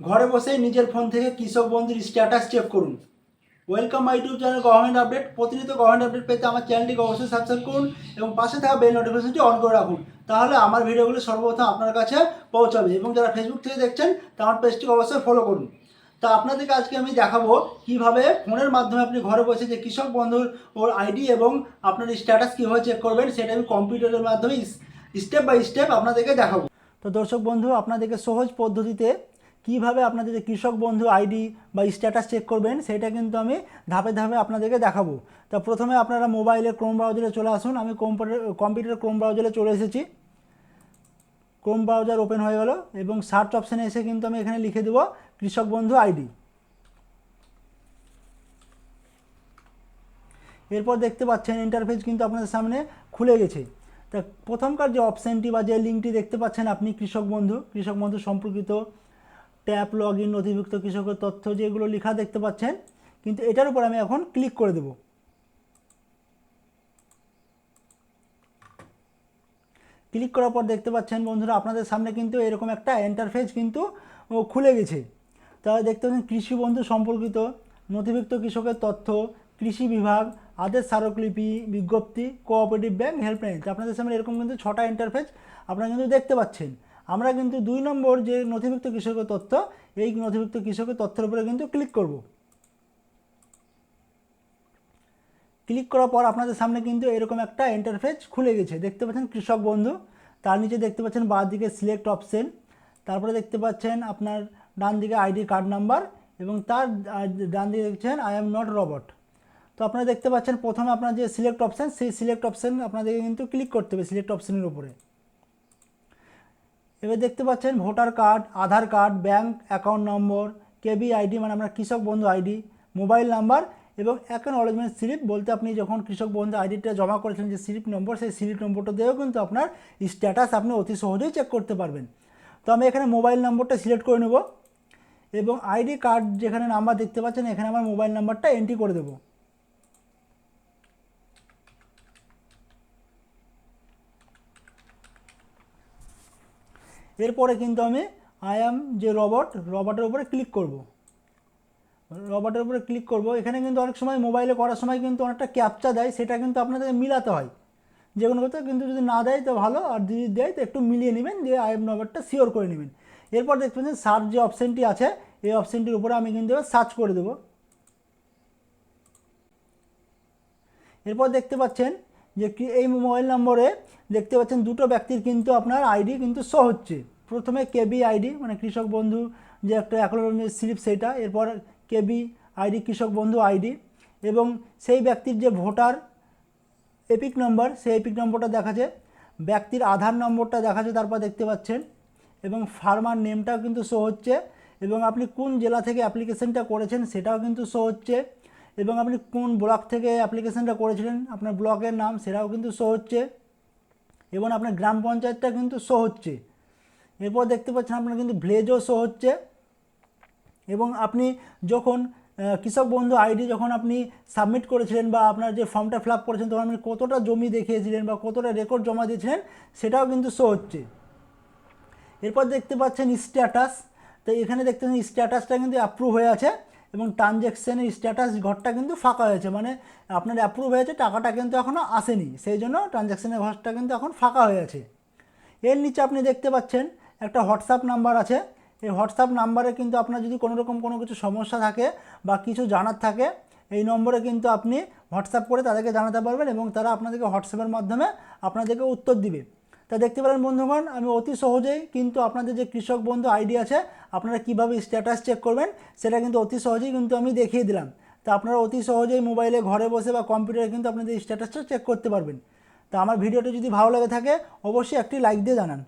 ঘরে বসেই নিজের ফোন থেকে কৃষক বন্ধুর স্ট্যাটাস চেক করুন। Welcome my YouTube channel government update প্রতিনিয়ত গভর্নমেন্ট আপডেট পেতে আমার চ্যানেলটিকে অবশ্যই সাবস্ক্রাইব করুন এবং পাশে থাকা বেল নোটিফিকেশনটি অন করে রাখুন। তাহলে আমার ভিডিওগুলো সর্বপ্রথম আপনার কাছে পৌঁছাবে এবং যারা ফেসবুক থেকে দেখছেন তা আমার পেজটিকে অবশ্যই ফলো করুন। তা আপনাদেরকে আজকে আমি দেখাবো কীভাবে ফোনের মাধ্যমে আপনি ঘরে বসে যে কৃষক বন্ধুর ওর আইডি এবং আপনার স্ট্যাটাস কীভাবে চেক করবেন, সেটা আমি কম্পিউটারের মাধ্যমে স্টেপ বাই স্টেপ আপনাদেরকে দেখাবো। তো দর্শক বন্ধু, আপনাদেরকে সহজ পদ্ধতিতে কীভাবে আপনাদের যে কৃষক বন্ধু আইডি বা স্ট্যাটাস চেক করবেন, সেটা কিন্তু আমি ধাপে ধাপে আপনাদেরকে দেখাবো। তা প্রথমে আপনারা মোবাইলে ক্রোম ব্রাউজারে চলে আসুন। আমি কম্পিউটার কম্পিউটার ক্রোম ব্রাউজারে চলে এসেছি। ক্রোম ব্রাউজার ওপেন হয়ে গেল এবং সার্চ অপশানে এসে কিন্তু আমি এখানে লিখে দেবো কৃষক বন্ধু আইডি। এরপর দেখতে পাচ্ছেন ইন্টারফেস কিন্তু আপনাদের সামনে খুলে গেছে। তা প্রথমকার যে অপশানটি বা যে লিঙ্কটি দেখতে পাচ্ছেন আপনি কৃষক বন্ধু কৃষক বন্ধু সম্পর্কিত ট্যাপ লগ ইন নথিভুক্ত কৃষকের তথ্য যেগুলো লেখা দেখতে পাচ্ছেন, কিন্তু এটার উপর আমি এখন ক্লিক করে দেব। ক্লিক করার পর দেখতে পাচ্ছেন বন্ধুরা, আপনাদের সামনে কিন্তু এরকম একটা ইন্টারফেস কিন্তু খুলে গেছে। তাহলে দেখতে পাচ্ছেন কৃষি বন্ধু সম্পর্কিত, নথিভুক্ত কৃষকের তথ্য, কৃষি বিভাগ, আদেশ স্মারকলিপি, বিজ্ঞপ্তি কোঅপারেটিভ ব্যাংক হেল্পলাইন আপনাদের সামনে এরকম কিন্তু ছটা ইন্টারফেস আপনারা কিন্তু দেখতে পাচ্ছেন। আমরা কিন্তু দুই নম্বর যে নথিভুক্ত কৃষকের তথ্য, এই নথিভুক্ত কৃষকের তথ্যের উপরে কিন্তু ক্লিক করব। ক্লিক করার পর আপনাদের সামনে কিন্তু এরকম একটা ইন্টারফেস খুলে গেছে। দেখতে পাচ্ছেন কৃষক বন্ধু, তার নিচে দেখতে পাচ্ছেন বাঁ দিকে সিলেক্ট অপশন তারপরে দেখতে পাচ্ছেন আপনার ডান দিকে আইডি কার্ড নাম্বার এবং তার ডান দিকে দেখছেন আই এম নট রবট তো আপনারা দেখতে পাচ্ছেন প্রথমে আপনার যে সিলেক্ট অপশান সেই সিলেক্ট অপশান আপনাদেরকে কিন্তু ক্লিক করতে হবে সিলেক্ট অপশানের উপরে। এবার দেখতে পাচ্ছেন voter card, Aadhaar card, bank account number, KB ID মানে আমরা কৃষক বন্ধু আইডি, মোবাইল নাম্বার এবং অ্যাকনোলেজমেন্ট স্লিপ বলতে আপনি যখন কৃষক বন্ধু আইডিটা জমা করেছেন যে স্লিপ নম্বর, সেই স্লিপ নম্বরটা দিয়েও কিন্তু আপনার স্ট্যাটাস আপনি অতি সহজেই চেক করতে পারবেন। তো আমি এখানে মোবাইল নম্বরটা সিলেক্ট করে নেব এবং আইডি কার্ড যেখানে নাম্বার দেখতে পাচ্ছেন, এখানে আমার মোবাইল নাম্বারটা এন্ট্রি করে দেবো। এরপরে কিন্তু আমি আই অ্যাম যে রবট রবটের উপরে ক্লিক করব। রবটের উপরে ক্লিক করব। এখানে কিন্তু অনেক সময় মোবাইলে করার সময় কিন্তু অনেকটা ক্যাপচা দেয়, সেটা কিন্তু আপনাদের মিলাতে হয়। যে কোনো কথা কিন্তু যদি না দেয় তো ভালো, আর যদি দেয় তো একটু মিলিয়ে নেবেন, দিয়ে আই এম রবটটা শিওর করে নেবেন। এরপর দেখতে পাচ্ছেন সার্চ যে অপশানটি আছে, এই অপশানটির উপরে আমি কিন্তু সার্চ করে দেবো। এরপর দেখতে পাচ্ছেন যে কি এই মোবাইল নম্বরে দেখতে পাচ্ছেন দুটো ব্যক্তির কিন্তু আপনার আইডি কিন্তু শো হচ্ছে। প্রথমে কেবি আইডি মানে কৃষক বন্ধু যে একটা অ্যাকনোলেজমেন্ট স্লিপ সেটা, এরপর কেবি আইডি, কৃষক বন্ধু আইডি এবং সেই ব্যক্তির যে ভোটার এপিক নম্বর, সেই এপিক নম্বরটা দেখাচ্ছে, ব্যক্তির আধার নম্বরটা দেখাচ্ছে, তারপর দেখতে পাচ্ছেন এবং ফার্মার নেমটাও কিন্তু শো হচ্ছে এবং আপনি কোন জেলা থেকে অ্যাপ্লিকেশনটা করেছেন সেটাও কিন্তু শো হচ্ছে। এবং আপনি কোন ব্লক থেকে অ্যাপ্লিকেশনটা করেছিলেন, আপনার ব্লকের নাম সেটাও কিন্তু শো হচ্ছে, এবং আপনার গ্রাম পঞ্চায়েতটা কিন্তু শো হচ্ছে। এরপর দেখতে পাচ্ছেন আপনার কিন্তু ভিলেজও শো হচ্ছে, এবং আপনি যখন কৃষক বন্ধু আইডি যখন আপনি সাবমিট করেছিলেন বা আপনার যে ফর্মটা ফিল আপ করেছেন তখন আপনি কতটা জমি দেখিয়েছিলেন বা কতটা রেকর্ড জমা দিয়েছিলেন, সেটাও কিন্তু শো হচ্ছে। এরপর দেখতে পাচ্ছেন স্ট্যাটাস তো এখানে দেখতে পাচ্ছেন স্ট্যাটাসটা কিন্তু অ্যাপ্রুভ হয়ে আছে। এবং ট্রানজ্যাকশানের স্ট্যাটাস ঘরটা কিন্তু ফাঁকা হয়েছে মানে আপনার অ্যাপ্রুভ হয়েছে, টাকাটা কিন্তু এখনও আসেনি। সেই জন্য ট্রানজ্যাকশানের ঘরটা কিন্তু এখন ফাঁকা হয়ে আছে। এর নিচে আপনি দেখতে পাচ্ছেন, একটা হোয়াটসঅ্যাপ নাম্বার আছে। এই হোয়াটসঅ্যাপ নাম্বারে কিন্তু আপনার যদি কোনো রকম কোনো কিছু সমস্যা থাকে বা কিছু জানার থাকে, এই নম্বরে কিন্তু আপনি হোয়াটসঅ্যাপ করে তাদেরকে জানাতে পারবেন এবং তারা আপনাদেরকে হোয়াটসঅ্যাপের মাধ্যমে আপনাদেরকে উত্তর দিবে। তা দেখতে পেলেন বন্ধুগণ, আমি অতি সহজেই কিন্তু আপনাদের যে কৃষক বন্ধু আইডি আছে, আপনারা কীভাবে স্ট্যাটাস চেক করবেন, সেটা কিন্তু অতি সহজেই কিন্তু আমি দেখিয়ে দিলাম। তা আপনারা অতি সহজেই মোবাইলে ঘরে বসে বা কম্পিউটারে কিন্তু আপনাদের স্ট্যাটাসটা চেক করতে পারবেন। তা আমার ভিডিওটা যদি ভালো লেগে থাকে, অবশ্যই একটি লাইক দিয়ে জানান।